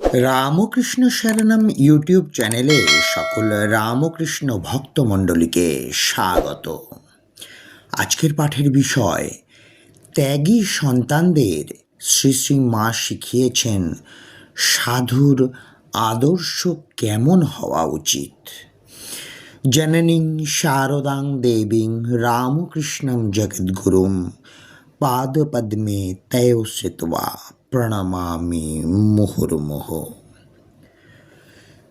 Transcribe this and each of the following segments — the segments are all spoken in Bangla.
রামকৃষ্ণ শরণম ইউটিউব চ্যানেলে সকল রামকৃষ্ণ ভক্তমণ্ডলীকে স্বাগত। আজকের পাঠের বিষয়, ত্যাগী সন্তানদের শ্রী শ্রী মা শিখিয়েছেন সাধুর আদর্শ কেমন হওয়া উচিত। জননীং শারদাং দেবীং রামকৃষ্ণং জগদ্গুরুম পাদপদ্মে তয় শ্রিত্বা। প্রণমামি মুহুর্মুহ।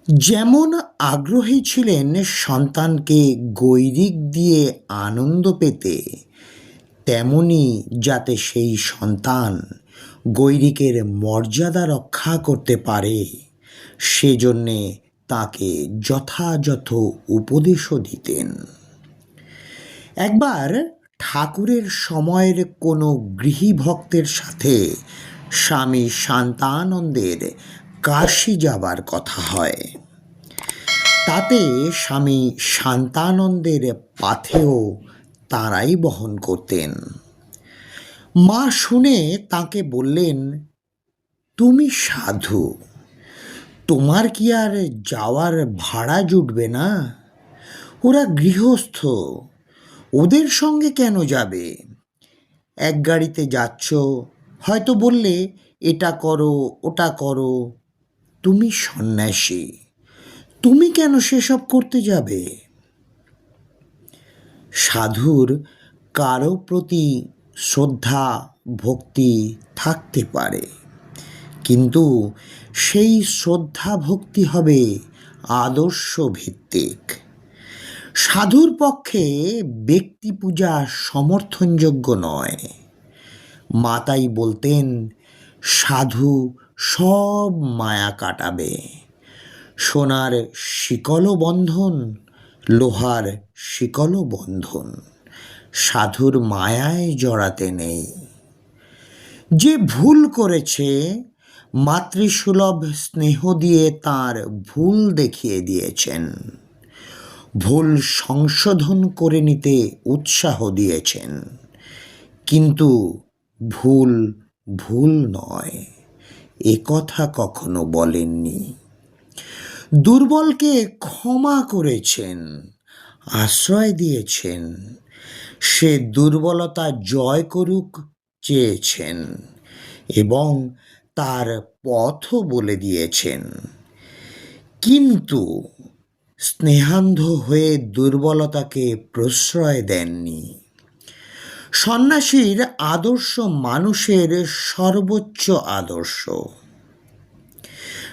যেমন আগ্রহী ছিলেন সন্তানকে গৈরিক দিয়ে আনন্দ পেতে, তেমনি যাতে সেই সন্তান গৈরিকের মর্যাদা রক্ষা করতে পারে, সেজন্যে তাকে যথাযথ উপদেশও দিতেন। একবার ঠাকুরের সময়ের কোনো গৃহী ভক্তের সাথে স্বামী শান্তানন্দের কাশি যাবার কথা হয়। তাতে স্বামী শান্তানন্দের পাথেও তাঁরাই বহন করতেন। মা শুনে তাকে বললেন, তুমি সাধু, তোমার কি আর যাওয়ার ভাড়া জুটবে না? ওরা গৃহস্থ, ওদের সঙ্গে কেন যাবে? এক গাড়িতে যাচ্ছ হয়তো বললে, এটা করো, ওটা করো। তুমি সন্ন্যাসী। তুমি কেন সেসব করতে যাবে? সাধুর কারও প্রতি শ্রদ্ধা, ভক্তি থাকতে পারে। কিন্তু সেই শ্রদ্ধা, ভক্তি হবে আদর্শ ভিত্তিক। সাধুর পক্ষে ব্যক্তি পূজা সমর্থনযোগ্য নয়। মাতাই বলতেন, সাধু সব মায়া কাটাবে। সোনার শিকল বন্ধন, লোহার শিকল বন্ধন, সাধুর মায়ায় জড়াতে নেই। যে ভুল করেছে, মাতৃসুলভ স্নেহ দিয়ে তার ভুল দেখিয়ে দিয়েছেন। ভুল সংশোধন করে নিতে উৎসাহ দিয়েছেন। কিন্তু ভুল ভুল নয়। এ কথা কখনো বলেননি। দুর্বলকে ক্ষমা করেছেন, আশ্রয় দিয়েছেন। সে দুর্বলতা জয় করুক চেয়েছেন এবং তার পথও বলে দিয়েছেন। কিন্তু স্নেহান্ধ হয়ে দুর্বলতাকে প্রশ্রয় দেননি। সন্ন্যাসীর আদর্শ মানুষের সর্বোচ্চ আদর্শ।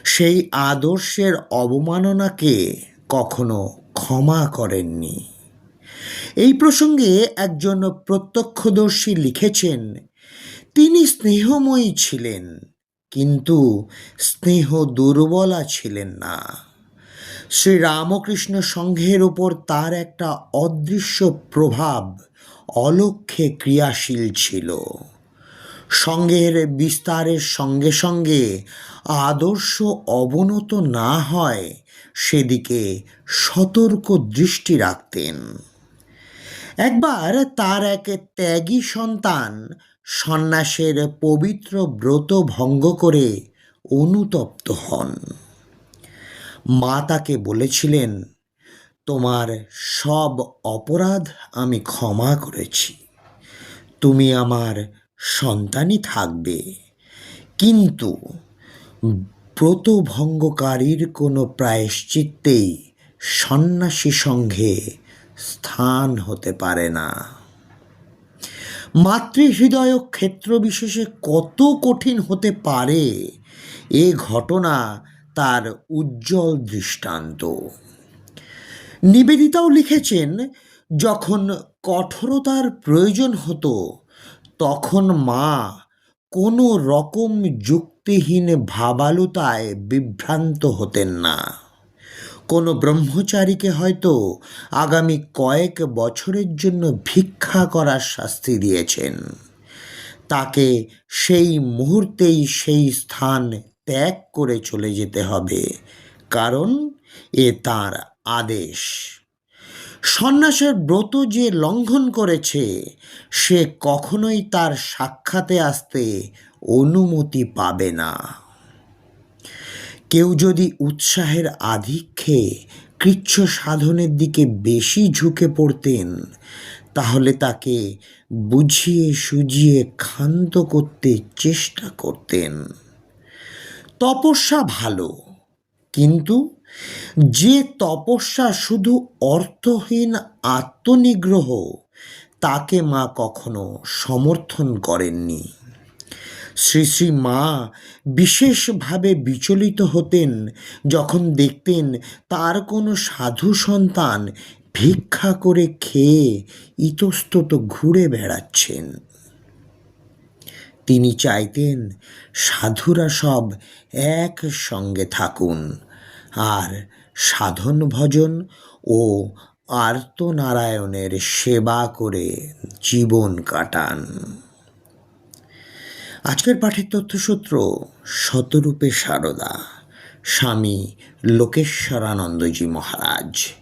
সেই আদর্শের অবমাননাকে কখনো ক্ষমা করেননি। এই প্রসঙ্গে একজন প্রত্যক্ষদর্শী লিখেছেন, তিনি স্নেহময়ী ছিলেন, কিন্তু স্নেহ দুর্বলা ছিলেন না। শ্রী রামকৃষ্ণ সংঘের ওপর তার একটা অদৃশ্য প্রভাব অলক্ষ্যে ক্রিয়াশীল ছিল। সঙ্গের বিস্তারের সঙ্গে সঙ্গে আদর্শ অবনত না হয়, সেদিকে সতর্ক দৃষ্টি রাখতেন। একবার তার এক ত্যাগী সন্তান সন্ন্যাসের পবিত্র ব্রত ভঙ্গ করে অনুতপ্ত হন। মা তাকে বলেছিলেন তোমার সব অপরাধ আমি ক্ষমা করেছি। তুমি আমার সন্তানই থাকবে। কিন্তু ব্রতভঙ্গকারীর কোনো প্রায়শ্চিত্তেই সন্ন্যাসী সঙ্ঘে স্থান হতে পারে না। মাতৃহৃদয় ক্ষেত্র বিশেষে কত কঠিন হতে পারে, এ ঘটনা তার উজ্জ্বল দৃষ্টান্ত। নিবেদিতাও লিখেছেন, যখন কঠোরতার প্রয়োজন হতো, তখন মা কোনো রকম যুক্তিহীন ভাবালুতায় বিভ্রান্ত হতেন না। কোনো ব্রহ্মচারীকে হয়তো আগামী কয়েক বছরের জন্য ভিক্ষা করার শাস্তি দিয়েছেন। তাকে সেই মুহূর্তেই সেই স্থান ত্যাগ করে চলে যেতে হবে। কারণ এ তার আদেশ। সন্ন্যাসের ব্রত যে লঙ্ঘন করেছে, সে কখনোই তার সাক্ষাতে আসতে অনুমতি পাবে না। কেউ যদি উৎসাহের আধিক্যে কৃচ্ছ সাধনের দিকে বেশি ঝুঁকে পড়তেন, তাহলে তাকে বুঝিয়ে সুজিয়ে ক্ষান্ত করতে চেষ্টা করতেন। তপস্যা ভালো, কিন্তু যে তপস্যা শুধু অর্থহীন আত্মনিগ্রহ, তাকে মা কখনো সমর্থন করেননি। শ্রী শ্রী মা বিশেষভাবে বিচলিত হতেন যখন দেখতেন তার কোনো সাধু সন্তান ভিক্ষা করে খেয়ে ইতস্তত ঘুরে বেড়াচ্ছেন। তিনি চাইতেন সাধুরা সব এক সঙ্গে থাকুন। আর সাধন ভজন ও আর্তনারায়ণের সেবা করে জীবন কাটান। আজকের পাঠের তথ্যসূত্র, শতরূপে সারদা, স্বামী লোকেশ্বরানন্দজি মহারাজ।